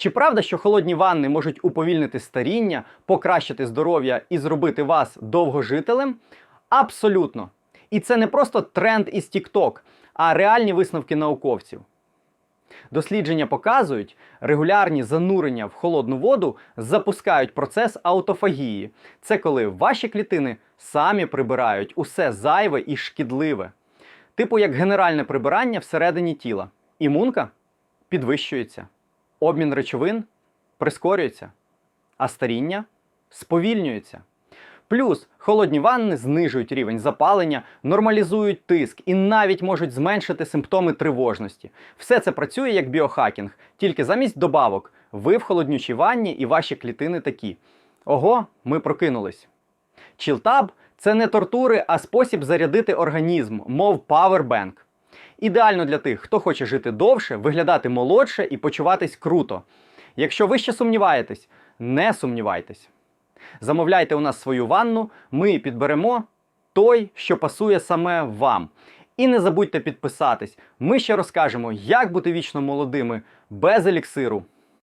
Чи правда, що холодні ванни можуть уповільнити старіння, покращити здоров'я і зробити вас довгожителем? Абсолютно. І це не просто тренд із TikTok, а реальні висновки науковців. Дослідження показують, регулярні занурення в холодну воду запускають процес аутофагії. Це коли ваші клітини самі прибирають усе зайве і шкідливе. Типу як генеральне прибирання всередині тіла. Імунка підвищується, обмін речовин прискорюється, а старіння сповільнюється. Плюс холодні ванни знижують рівень запалення, нормалізують тиск і навіть можуть зменшити симптоми тривожності. Все це працює як біохакінг, тільки замість добавок ви в холоднючій ванні і ваші клітини такі. Ого, ми прокинулись. Чілтаб це не тортури, а спосіб зарядити організм, мов павербенк. Ідеально для тих, хто хоче жити довше, виглядати молодше і почуватись круто. Якщо ви ще сумніваєтесь, не сумнівайтесь. Замовляйте у нас свою ванну, ми підберемо той, що пасує саме вам. І не забудьте підписатись. Ми ще розкажемо, як бути вічно молодими без еліксиру.